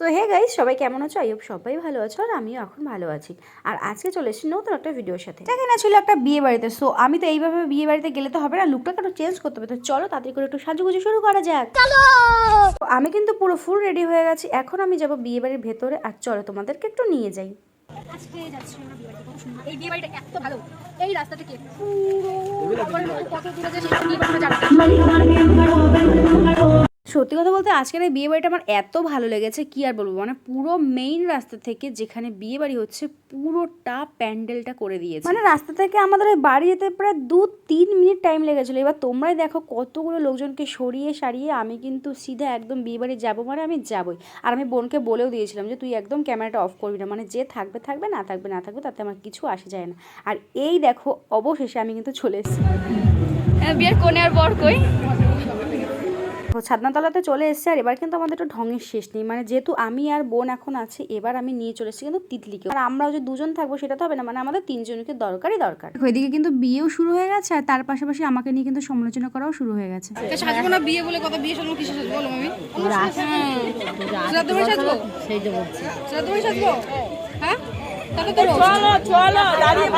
তো hey guys সবাই কেমন আছো? আইব সবাই ভালো আছো আর আমিও এখন ভালো আছি। আর আজকে চলে এসেছি নতুন একটা ভিডিওর সাথে। এটা কিনা ছিল একটা বিয়ে বাড়িতে সো আমি তো এইভাবে বিয়ে বাড়িতে গেলে তো হবে না লুকটাকে একটু চেঞ্জ করতে হবে। তো চলো তাড়াতাড়ি করে একটু সাজুগুজু শুরু করা যাক। চলো! আমি কিন্তু পুরো ফুল রেডি হয়ে গেছি এখন আমি যাব বিয়ে বাড়ির ভেতরে। আর চলো তোমাদেরকে একটু নিয়ে যাই। আজকে যাচ্ছি আমরা বিয়ে বাড়িতে সুন্দর। এই বিয়ে বাড়িটা এত ভালো এই রাস্তা থেকে পুরো কত দূরে যে আমরা যাব সত্যি কথা বলতে আজকের এই বিয়ে বাড়িটা আমার এত ভালো লেগেছে কি আর বলব? মানে পুরো মেইন রাস্তা থেকে যেখানে বিয়ে বাড়ি হচ্ছে পুরোটা প্যান্ডেলটা করে দিয়েছে। মানে রাস্তা থেকে আমাদের ওই বাড়ি যেতে প্রায় দু তিন মিনিট টাইম লেগেছিলো। এবার তোমরাই দেখো কতগুলো লোকজনকে সরিয়ে সারিয়ে আমি কিন্তু সিধা একদম বিয়ে বাড়ি যাব মানে আমি যাবোই। আর আমি বোনকে বলেও দিয়েছিলাম যে তুই একদম ক্যামেরাটা অফ করবি না। মানে যে থাকবে থাকবে না থাকবে না থাকবে তাতে আমার কিছু আসে যায় না। আর এই দেখো অবশেষে আমি কিন্তু চলে এসেছি। বিয়ের কোনে আর বর কই? তো ছাদনাতলাতে চলে এসেছে আর এবার কিন্তু আমাদের একটু ঢঙের শেষ নেই। মানে যেহেতু আমি আর বোন এখন আছি এবার আমি নিয়ে চলে এসেছি কিন্তু তিতলিকে আর আমরাও যে দুজন থাকব সেটা তো হবে না। মানে আমাদের তিনজনকে দরকারই দরকার। ওইদিকে কিন্তু বিয়েও শুরু হয়ে গেছে আর তার পাশাপাশি আমাকে নিয়ে কিন্তু সমালোচনা করাও শুরু হয়ে গেছে। সাজবো না বিয়ে বলে কত বিয়ে সাজবো কিসে সাজবো বলো মামি? শ্রাদ্ধ সাজবো? সেই যে বলছি সাজবো? হ্যাঁ? তাহলে তো চলো চলো দাঁড়িয়ে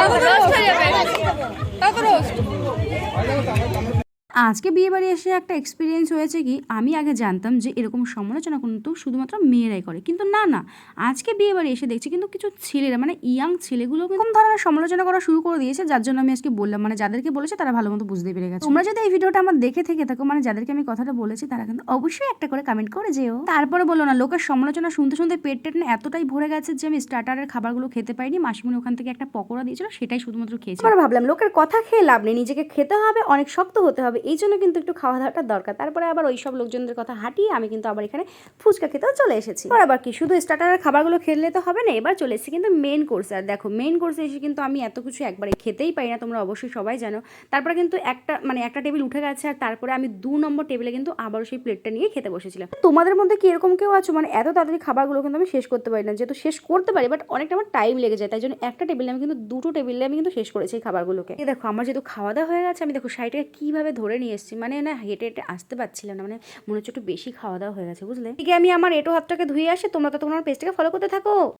আজকে বিয়ে বাড়ি এসে একটা এক্সপিরিয়েন্স হয়েছে কি, আমি আগে জানতাম যে এরকম সমালোচনা কিন্তু শুধুমাত্র মেয়েরাই করে। কিন্তু না না, আজকে বিয়ে বাড়ি এসে দেখছি কিন্তু কিছু ছেলেরা মানে ইয়াং ছেলেগুলো এরকম ধরনের সমালোচনা করা শুরু করে দিয়েছে, যার জন্য আমি আজকে বললাম মানে যাদেরকে বলেছে তারা ভালো মতো বুঝতে পেরে গেছে। তোমরা যদি এই ভিডিওটা আমার দেখে থেকে থাকো মানে যাদেরকে আমি কথাটা বলেছি, তারা কিন্তু অবশ্যই একটা করে কমেন্ট করে যেও। তারপরে বলো না, লোকের সমালোচনা শুনতে শুনতে পেট টেট না এতটাই ভরে গেছে যে আমি স্টার্টারের খাবারগুলো খেতে পারিনি, মাসিমণি ওখান থেকে একটা পকোড়া দিয়েছিল, সেটাই শুধুমাত্র খেয়েছি। ভাবলাম, লোকের কথা খেয়ে লাভ নেই, নিজেকে খেতে হবে, অনেক শক্ত হতে হবে এই জন্য কিন্তু একটু খাওয়া দাওয়াটা দরকার। তারপরে আবার ওই সব লোকজনদের কথা হাঁটিয়ে আমি কিন্তু আবার এখানে ফুচকা খেতেও চলে এসেছি। এবার আবার কি, শুধু স্টার্টারের খাবারগুলো খেলে তো হবে না, এবার চলে এসেছি কিন্তু মেন কোর্সে আর দেখো মেন কোর্সে এসে কিন্তু আমি এত কিছু একবারে খেতেই পারি না, তোমরা অবশ্যই সবাই জানো। তারপরে কিন্তু একটা মানে একটা টেবিল উঠে গেছে, আর তারপরে আমি দু নম্বর টেবিলে কিন্তু আবারও সেই প্লেটটা নিয়ে খেতে বসেছিলাম। তোমাদের মধ্যে কি এরকম কেউ আছো? মানে এত তাড়াতাড়ি খাবারগুলো কিন্তু আমি শেষ করতে পারি না, যেহেতু শেষ করতে পারি বাট অনেকটা আমার টাইম লেগে যায়, তাই জন্য একটা টেবিলে আমি কিন্তু দুটো টেবিলে আমি কিন্তু শেষ করেছি এই খাবারগুলোকে। দেখো, আমার যেহেতু খাওয়া দাওয়া হয়ে গেছে, আমি দেখো শাড়িটাকে কীভাবে ধরে নিয়ে এসেছি। মানে না, হেঁটে হেঁটে আসতে পারছিলাম না মানে মনে হচ্ছে একটু বেশি খাওয়া দাওয়া হয়ে গেছে, বুঝলে? ঠিক আমি আমার এটো হাতটাকে ধুয়ে আসে, তোমরা তো তোমার পেজটাকে ফলো করতে থাকো।